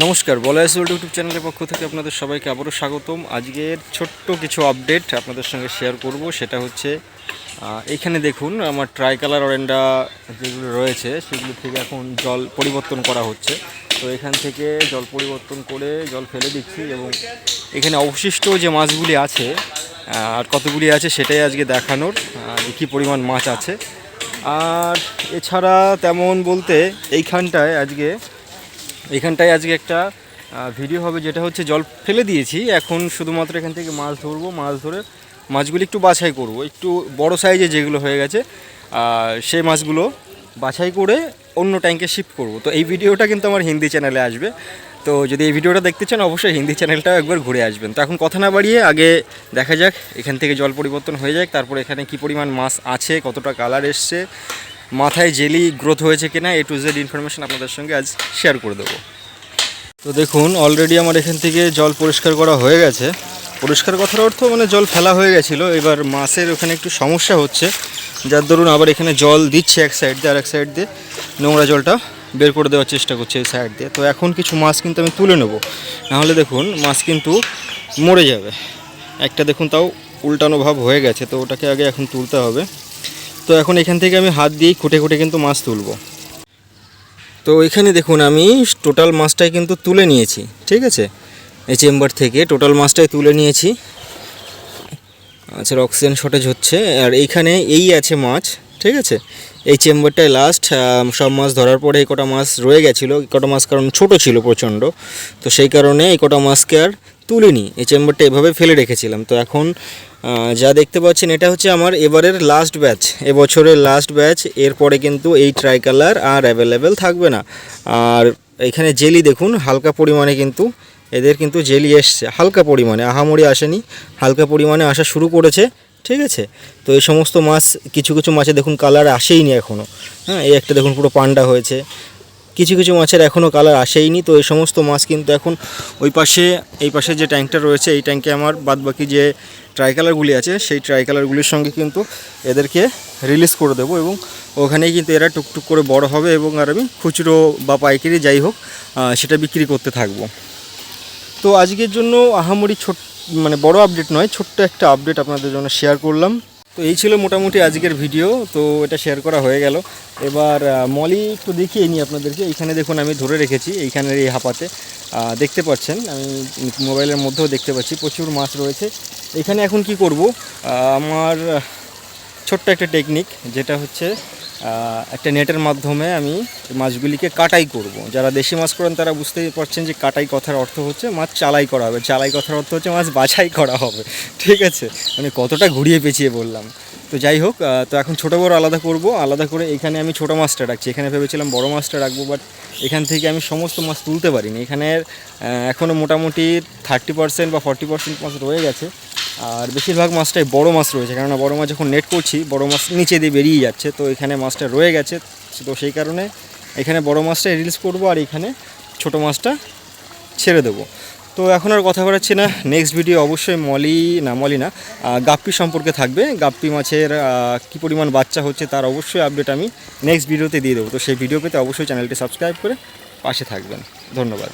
নমস্কার বলয়েস world YouTube চ্যানেলের পক্ষ থেকে আপনাদের সবাইকে আবারও স্বাগতম। আজকের ছোট্ট কিছু আপডেট আপনাদের সঙ্গে শেয়ার করব, সেটা হচ্ছে এখানে দেখুন, আমার ট্রাই কালার অরেন্ডা যেগুলো রয়েছে, সেগুলো থেকে এখন জল পরিবর্তন করা হচ্ছে। তো এখান থেকে জল পরিবর্তন করে জল ফেলে দিচ্ছি এবং এখানে অবশিষ্ট যে মাছগুলি আছে আর কতগুলি আছে সেটাই আজকে দেখানোর কী পরিমাণ মাছ আছে। আর এছাড়া তেমন বলতে এইখানটায় আজকে এখানটায় আজকে একটা ভিডিও হবে যেটা হচ্ছে জল ফেলে দিয়েছি। এখন শুধুমাত্র এখান থেকে মাছ ধরবো, মাছ ধরে মাছগুলি একটু বাছাই করব। একটু বড় সাইজে যেগুলো হয়ে গেছে সেই মাছগুলো বাছাই করে অন্য ট্যাঙ্কে শিফট করব। তো এই ভিডিওটা কিন্তু আমার হিন্দি চ্যানেলে আসবে। তো যদি এই ভিডিওটা দেখতে চান, অবশ্যই হিন্দি চ্যানেলটাও একবার ঘুরে আসবেন। তো এখন কথা না বাড়িয়ে আগে দেখা যাক, এখান থেকে জল পরিবর্তন হয়ে যাক, তারপর এখানে কি পরিমাণ মাছ আছে, কতটা কালার এসছে মাথায় জেলি গ্রোথ হয়েছে কিনা এ টু জেড ইনফরমেশন আপনাদের সঙ্গে আজ শেয়ার করে দেবো। তো দেখুন অলরেডি আমার এখান থেকে জল পরিষ্কার করা হয়ে গেছে। পরিষ্কার কথার অর্থ মানে জল ফেলা হয়ে গেছিল। এবার মাছের ওখানে একটু সমস্যা হচ্ছে। যার দরুন আবার এখানে জল দিচ্ছে এক সাইড দিয়ে, আর এক সাইড দিয়ে নোংরা জলটা বের করে দেওয়ার চেষ্টা করছে এই সাইড দিয়ে। তো এখন কিছু মাছ কিন্তু আমি তুলে নেব। নাহলে দেখুন, মাছ কিন্তু মরে যাবে। একটা দেখুন তাও উল্টানো ভাব হয়ে গেছে, তো ওটাকে আগে এখন তুলতে হবে। তো এখন এখান থেকে আমি হাত দিয়েই খুঁটে খুঁটে কিন্তু মাছ তুলবো। তো এখানে দেখুন আমি টোটাল মাছটাই কিন্তু তুলে নিয়েছি, ঠিক আছে? এই চেম্বার থেকে টোটাল মাছটাই তুলে নিয়েছি। আচ্ছা অক্সিজেন শর্টেজ হচ্ছে। আর এইখানে এই আছে মাছ, ঠিক আছে? এই চেম্বারটাই লাস্ট সব মাছ ধরার পরে এই কটা মাছ রয়ে গেছিল। এই কটা মাছ কারণ ছোট ছিল প্রচণ্ড। তো সেই কারণে এই কটা মাছকে আর তুলিনি। এই চেম্বারটা এভাবে ফেলে রেখেছিলাম। তো এখন যা দেখতে পাচ্ছেন, এটা হচ্ছে আমার এবারের লাস্ট ব্যাচ এবছরের লাস্ট ব্যাচ এরপরে কিন্তু এই ট্রাই কালার আর অ্যাভেলেবেল থাকবে না। আর এখানে জেলি দেখুন, হালকা পরিমাণে কিন্তু, এদের কিন্তু জেলি এসছে, হালকা পরিমাণে, আহামরি আসেনি, হালকা পরিমাণে আসা শুরু করেছে, ঠিক আছে? তো এই সমস্ত মাছ, কিছু কিছু মাছে দেখুন কালার আসেইনি এখনও হ্যাঁ এই একটা দেখুন পুরো পান্ডা হয়েছে। কিছু কিছু মাছের এখনও কালার আসেইনি, তো এই সমস্ত মাছ কিন্তু এখন ওই পাশে, এই পাশে যে ট্যাঙ্কটা রয়েছে, এই ট্যাঙ্কে আমার বাদবাকি যে ট্রাই কালারগুলি আছে, সেই ট্রাই কালারগুলির সঙ্গে কিন্তু এদেরকে রিলিজ করে দেবো এবং ওখানেই কিন্তু এরা টুকটুক করে বড় হবে এবং আর আমি খুচরো বা পাইকারি যাই হোক সেটা বিক্রি করতে থাকব। তো আজকের জন্য আহামরি ছোট মানে বড় আপডেট নয়, ছোট্ট একটা আপডেট আপনাদের জন্য শেয়ার করলাম। তো এই ছিল মোটামুটি আজকের ভিডিও তো এটা শেয়ার করা হয়ে গেল। এবার মলি একটু দেখিয়ে নিই আপনাদেরকে। এইখানে দেখুন, আমি ধরে রেখেছি এইখানের এই হাঁপাতে। দেখতে পাচ্ছেন, আমি মোবাইলের মধ্যেও দেখতে পাচ্ছি, প্রচুর মাছ রয়েছে। এখানে এখন কি করব? আমার ছোট্ট একটা টেকনিক যেটা হচ্ছে একটা নেটের মাধ্যমে আমি মাছগুলিকে কাটাই করব। যারা দেশি মাছ করেন তারা বুঝতেই পারছেন যে কাটাই কথার অর্থ হচ্ছে মাছ চালাই করা হবে। চালাই কথার অর্থ হচ্ছে মাছ বাছাই করা হবে। ঠিক আছে? মানে কতটা ঘুরিয়ে পেঁচিয়ে বললাম। তো যাই হোক তো এখন ছোটো বড় আলাদা করব। আলাদা করে এখানে আমি ছোটো মাছটা রাখছি। এখানে ভেবেছিলাম বড় মাছটা রাখব বাট এখান থেকে আমি সমস্ত মাছ তুলতে পারিনি। এখানে এখনও মোটামুটি থার্টি পার্সেন্ট বা ফর্টি পার্সেন্ট মাছ রয়ে গেছে। আর বেশিরভাগ মাছটাই বড় মাছ রয়েছে। কেননা বড় মাছ যখন নেট করছি, বড় মাছ নিচে দিয়ে বেরিয়ে যাচ্ছে। তো এখানে মাছটা রয়ে গেছে। তো সেই কারণে এখানে বড় মাছটা রিলিজ করব আর এখানে ছোট মাছটা ছেড়ে দেবো। তো এখন আর কথা বলাচ্ছি না। নেক্সট ভিডিও অবশ্যই মলি না মলি না গাপ্পি সম্পর্কে থাকবে। গাপ্পি মাছের কি পরিমাণ বাচ্চা হচ্ছে তার অবশ্যই আপডেট আমি নেক্সট ভিডিওতে দিয়ে দেবো। তো সেই ভিডিও পেতে অবশ্যই চ্যানেলটি সাবস্ক্রাইব করে পাশে থাকবেন। ধন্যবাদ।